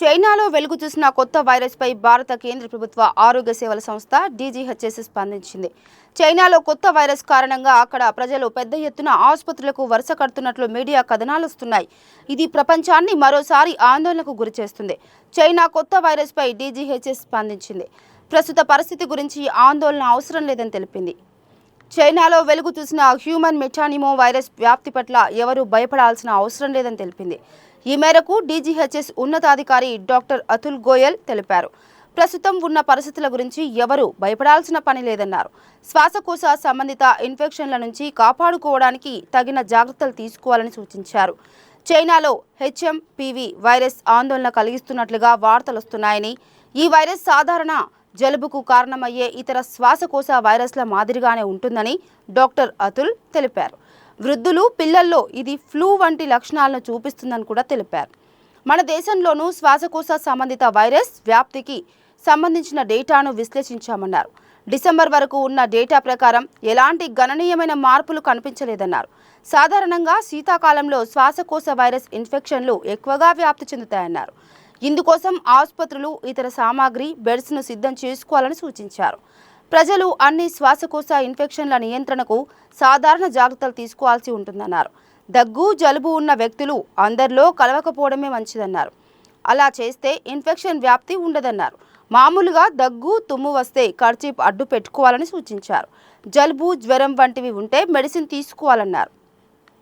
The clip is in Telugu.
చైనాలో వెలుగు చూసిన కొత్త వైరస్పై భారత కేంద్ర ప్రభుత్వ ఆరోగ్య సేవల సంస్థ డీజీహెచ్ఎస్ స్పందించింది. చైనాలో కొత్త వైరస్ కారణంగా అక్కడ ప్రజలు పెద్ద ఎత్తున ఆసుపత్రులకు వరుస కడుతున్నట్లు మీడియా కథనాలు వస్తున్నాయి. ఇది ప్రపంచాన్ని మరోసారి ఆందోళనకు గురిచేస్తుంది చైనా కొత్త వైరస్పై డీజీహెచ్ఎస్ స్పందించింది. ప్రస్తుత పరిస్థితి గురించి ఆందోళన అవసరం లేదని తెలిపింది. చైనాలో వెలుగు చూసిన హ్యూమన్ మెటానిమో వైరస్ వ్యాప్తి పట్ల ఎవరూ భయపడాల్సిన అవసరం లేదని తెలిపింది. ఈ మేరకు డీజీహెచ్ఎస్ ఉన్నతాధికారి డాక్టర్ అతుల్ గోయల్ తెలిపారు. ప్రస్తుతం ఉన్న పరిస్థితుల గురించి ఎవరూ భయపడాల్సిన పని లేదన్నారు. శ్వాసకోశ సంబంధిత ఇన్ఫెక్షన్ల నుంచి కాపాడుకోవడానికి తగిన జాగ్రత్తలు తీసుకోవాలని సూచించారు. చైనాలో హెచ్ఎంపివి వైరస్ ఆందోళన కలిగిస్తున్నట్లుగా వార్తలు వస్తున్నాయని ఈ వైరస్ సాధారణ జలుబుకు కారణమయ్యే ఇతర శ్వాసకోశ వైరస్ల మాదిరిగానే ఉంటుందని డాక్టర్ అతుల్ తెలిపారు. వృద్ధులు పిల్లల్లో ఇది ఫ్లూ వంటి లక్షణాలను చూపిస్తుందని కూడా తెలిపారు. మన దేశంలోనూ శ్వాసకోశ సంబంధిత వైరస్ వ్యాప్తికి సంబంధించిన డేటాను విశ్లేషించామన్నారు. డిసెంబర్ వరకు ఉన్న డేటా ప్రకారం ఎలాంటి గణనీయమైన మార్పులు కనిపించలేదన్నారు. సాధారణంగా శీతాకాలంలో శ్వాసకోశ వైరస్ ఇన్ఫెక్షన్లు ఎక్కువగా వ్యాప్తి చెందుతాయన్నారు. ఇందుకోసం ఆసుపత్రులు ఇతర సామాగ్రి బెడ్స్ను సిద్ధం చేసుకోవాలని సూచించారు. ప్రజలు అన్ని శ్వాసకోశ ఇన్ఫెక్షన్ల నియంత్రణకు సాధారణ జాగ్రత్తలు తీసుకోవాల్సి ఉంటుందన్నారు. దగ్గు జలుబు ఉన్న వ్యక్తులు అందరిలో కలవకపోవడమే మంచిదన్నారు. అలా చేస్తే ఇన్ఫెక్షన్ వ్యాప్తి ఉండదన్నారు. మామూలుగా దగ్గు తుమ్ము వస్తే కర్చీప్ అడ్డు పెట్టుకోవాలని సూచించారు. జలుబు జ్వరం వంటివి ఉంటే మెడిసిన్ తీసుకోవాలన్నారు.